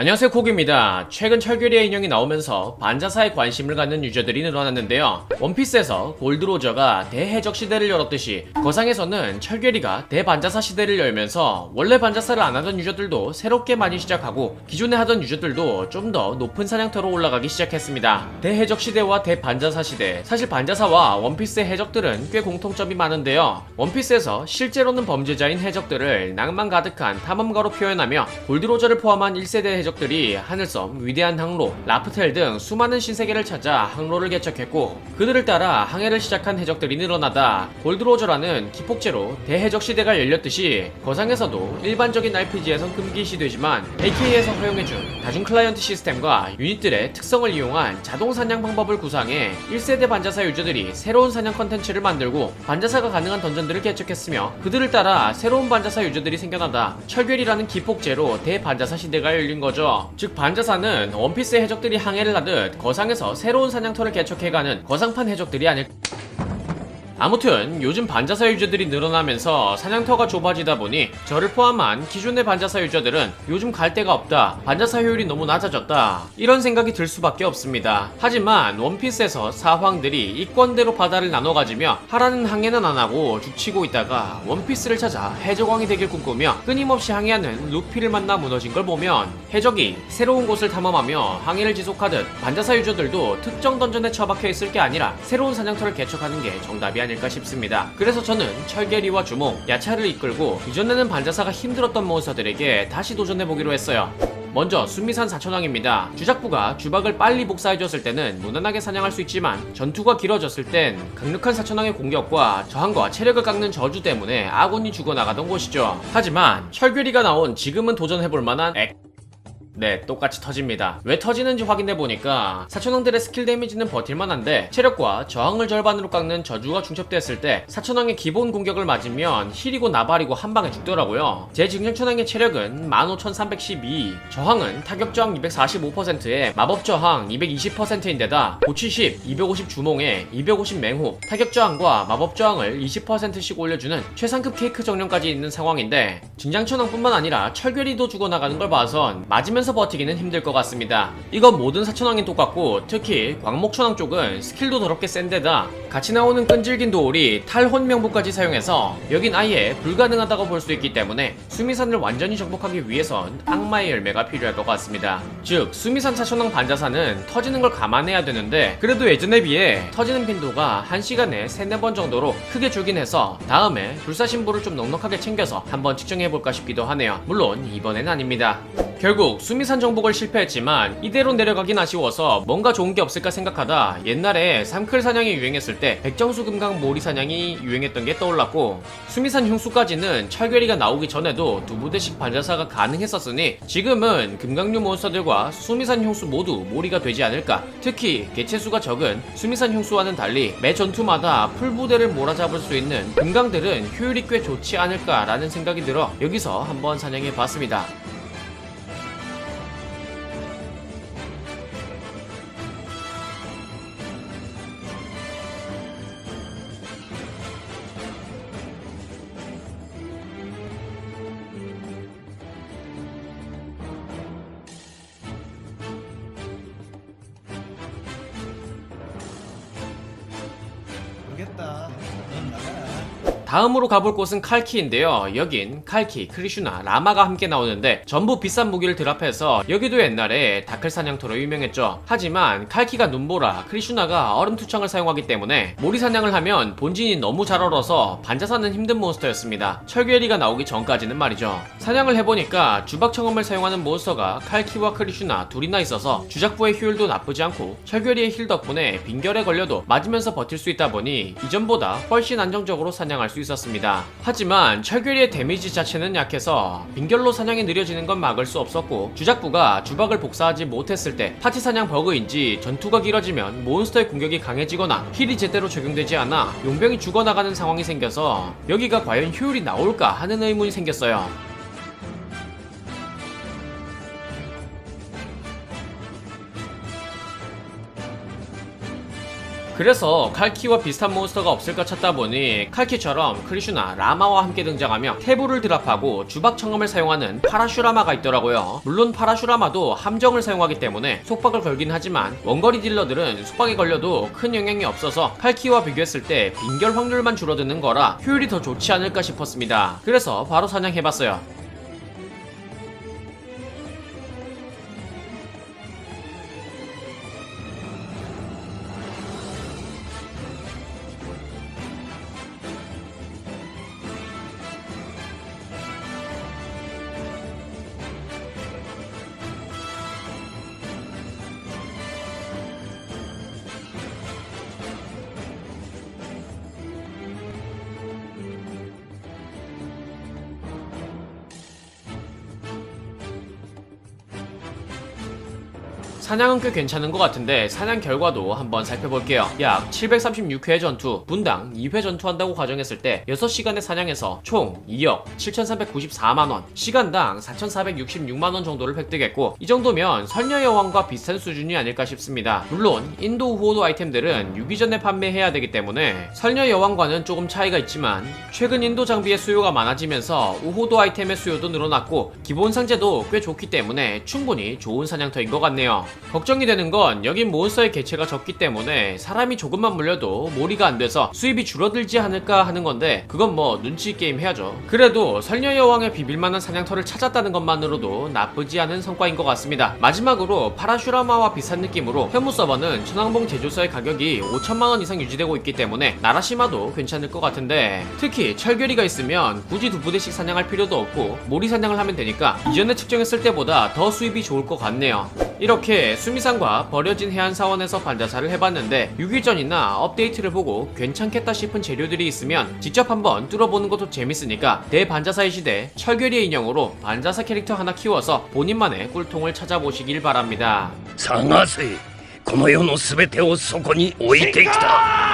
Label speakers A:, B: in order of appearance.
A: 안녕하세요 콕입니다. 최근 철결의 인형이 나오면서 반자사에 관심을 갖는 유저들이 늘어났는데요. 원피스에서 골드로저가 대해적 시대를 열었듯이 거상에서는 철결이가 대반자사 시대를 열면서 원래 반자사를 안 하던 유저들도 새롭게 많이 시작하고 기존에 하던 유저들도 좀 더 높은 사냥터로 올라가기 시작했습니다. 대해적 시대와 대반자사 시대 사실 반자사와 원피스의 해적들은 꽤 공통점이 많은데요. 원피스에서 실제로는 범죄자인 해적들을 낭만 가득한 탐험가로 표현하며 골드로저를 포함한 1세대 해적 들이 하늘섬, 위대한 항로, 라프텔 등 수많은 신세계를 찾아 항로를 개척했고 그들을 따라 항해를 시작한 해적들이 늘어나다 골드로저라는 기폭제로 대해적 시대가 열렸듯이 거상에서도 일반적인 RPG에선 금기시되지만 AK에서 허용해준 다중 클라이언트 시스템과 유닛들의 특성을 이용한 자동 사냥 방법을 구상해 1세대 반자사 유저들이 새로운 사냥 컨텐츠를 만들고 반자사가 가능한 던전들을 개척했으며 그들을 따라 새로운 반자사 유저들이 생겨나다 철결이라는 기폭제로 대반자사 시대가 열린 거죠. 즉 반자사는 원피스 해적들이 항해를 하듯 거상에서 새로운 사냥터를 개척해가는 거상판 해적들이 아닐 아무튼 요즘 반자사 유저들이 늘어나면서 사냥터가 좁아지다 보니 저를 포함한 기존의 반자사 유저들은 요즘 갈 데가 없다. 반자사 효율이 너무 낮아졌다. 이런 생각이 들 수밖에 없습니다. 하지만 원피스에서 사황들이 이권대로 바다를 나눠 가지며 하라는 항해는 안 하고 죽치고 있다가 원피스를 찾아 해적왕이 되길 꿈꾸며 끊임없이 항해하는 루피를 만나 무너진 걸 보면 해적이 새로운 곳을 탐험하며 항해를 지속하듯 반자사 유저들도 특정 던전에 처박혀 있을 게 아니라 새로운 사냥터를 개척하는 게 정답이 아 닐까 싶습니다. 그래서 저는 철계리와 주몽, 야차를 이끌고 이전에는 반자사가 힘들었던 몬스터들에게 다시 도전해보기로 했어요. 먼저 순미산 사천왕입니다. 주작부가 주박을 빨리 복사해줬을 때는 무난하게 사냥할 수 있지만 전투가 길어졌을 땐 강력한 사천왕의 공격과 저항과 체력을 깎는 저주 때문에 아군이 죽어나가던 곳이죠. 하지만 철괴리가 나온 지금은 도전해볼 만한 액 네, 똑같이 터집니다. 왜 터지는지 확인해 보니까 사천왕들의 스킬 데미지는 버틸만한데 체력과 저항을 절반으로 깎는 저주가 중첩됐을 때 사천왕의 기본 공격을 맞으면 힐이고 나발이고 한 방에 죽더라고요. 제 증정천왕의 체력은 15,312, 저항은 타격 저항 245%에 마법 저항 220%인데다 고치 10, 250 주몽에 250 맹호, 타격 저항과 마법 저항을 20%씩 올려주는 최상급 케이크 정령까지 있는 상황인데 증장천왕뿐만 아니라 철괴리도 죽어나가는 걸 봐선 맞으면 서 버티기는 힘들 것 같습니다. 이건 모든 사천왕이 똑같고 특히 광목천왕 쪽은 스킬도 더럽게 센데다 같이 나오는 끈질긴 도울이 탈혼 명부까지 사용해서 여긴 아예 불가능하다고 볼 수 있기 때문에 수미산을 완전히 정복하기 위해선 악마의 열매가 필요할 것 같습니다. 즉 수미산 사천왕 반자사는 터지는 걸 감안해야 되는데 그래도 예전에 비해 터지는 빈도가 1시간에 3, 4번 정도로 크게 줄긴 해서 다음에 불사신부를 좀 넉넉하게 챙겨서 한번 측정해볼까 싶기도 하네요. 물론 이번엔 아닙니다. 결국 수미산 정복을 실패했지만 이대로 내려가긴 아쉬워서 뭔가 좋은 게 없을까 생각하다 옛날에 삼클 사냥이 유행했을 때 백정수 금강 모리 사냥이 유행했던 게 떠올랐고 수미산 흉수까지는 철괴리가 나오기 전에도 두 부대씩 반자사가 가능했었으니 지금은 금강류 몬스터들과 수미산 흉수 모두 모리가 되지 않을까 특히 개체수가 적은 수미산 흉수와는 달리 매 전투마다 풀부대를 몰아잡을 수 있는 금강들은 효율이 꽤 좋지 않을까라는 생각이 들어 여기서 한번 사냥해 봤습니다.
B: 모르겠다.
A: 다음으로 가볼 곳은 칼키인데요. 여긴 칼키, 크리슈나, 라마가 함께 나오는데 전부 비싼 무기를 드랍해서 여기도 옛날에 다클 사냥터로 유명했죠. 하지만 칼키가 눈보라, 크리슈나가 얼음 투창을 사용하기 때문에 모리 사냥을 하면 본진이 너무 잘 얼어서 반자사는 힘든 몬스터였습니다. 철괴리가 나오기 전까지는 말이죠. 사냥을 해보니까 주박 청음을 사용하는 몬스터가 칼키와 크리슈나 둘이나 있어서 주작부의 효율도 나쁘지 않고 철괴리의 힐 덕분에 빈결에 걸려도 맞으면서 버틸 수 있다 보니 이전보다 훨씬 안정적으로 사냥할 수 있었습니다. 하지만 철괴리의 데미지 자체는 약해서 빈결로 사냥이 느려지는 건 막을 수 없었고 주작부가 주박을 복사하지 못했을 때 파티 사냥 버그인지 전투가 길어지면 몬스터의 공격이 강해지거나 힐이 제대로 적용되지 않아 용병이 죽어나가는 상황이 생겨서 여기가 과연 효율이 나올까 하는 의문이 생겼어요. 그래서 칼키와 비슷한 몬스터가 없을까 찾다 보니 칼키처럼 크리슈나 라마와 함께 등장하며 태부를 드랍하고 주박 청검을 사용하는 파라슈라마가 있더라고요. 물론 파라슈라마도 함정을 사용하기 때문에 속박을 걸긴 하지만 원거리 딜러들은 속박에 걸려도 큰 영향이 없어서 칼키와 비교했을 때 빈결 확률만 줄어드는 거라 효율이 더 좋지 않을까 싶었습니다. 그래서 바로 사냥해봤어요. 사냥은 꽤 괜찮은 것 같은데 사냥 결과도 한번 살펴볼게요. 약 736회 전투, 분당 2회 전투한다고 가정했을 때 6시간의 사냥에서 총 2억 7,394만원, 시간당 4,466만원 정도를 획득했고 이 정도면 선녀 여왕과 비슷한 수준이 아닐까 싶습니다. 물론 인도 우호도 아이템들은 6위 전에 판매해야 되기 때문에 선녀 여왕과는 조금 차이가 있지만 최근 인도 장비의 수요가 많아지면서 우호도 아이템의 수요도 늘어났고 기본 상제도 꽤 좋기 때문에 충분히 좋은 사냥터인 것 같네요. 걱정이 되는 건 여긴 몬스터의 개체가 적기 때문에 사람이 조금만 물려도 몰이가 안 돼서 수입이 줄어들지 않을까 하는 건데 그건 뭐 눈치 게임 해야죠. 그래도 설녀 여왕의 비빌만한 사냥터를 찾았다는 것만으로도 나쁘지 않은 성과인 것 같습니다. 마지막으로 파라슈라마와 비슷한 느낌으로 현무 서버는 천왕봉 제조서의 가격이 5천만 원 이상 유지되고 있기 때문에 나라시마도 괜찮을 것 같은데 특히 철결이가 있으면 굳이 두 부대씩 사냥할 필요도 없고 몰이 사냥을 하면 되니까 이전에 측정했을 때보다 더 수입이 좋을 것 같네요. 이렇게 수미산과 버려진 해안 사원에서 반자사를 해봤는데 6일 전이나 업데이트를 보고 괜찮겠다 싶은 재료들이 있으면 직접 한번 뚫어보는 것도 재밌으니까 대반자사의 시대 철결이의 인형으로 반자사 캐릭터 하나 키워서 본인만의 꿀통을 찾아보시길 바랍니다.
B: 探せこの世の全てをそこに置いてきた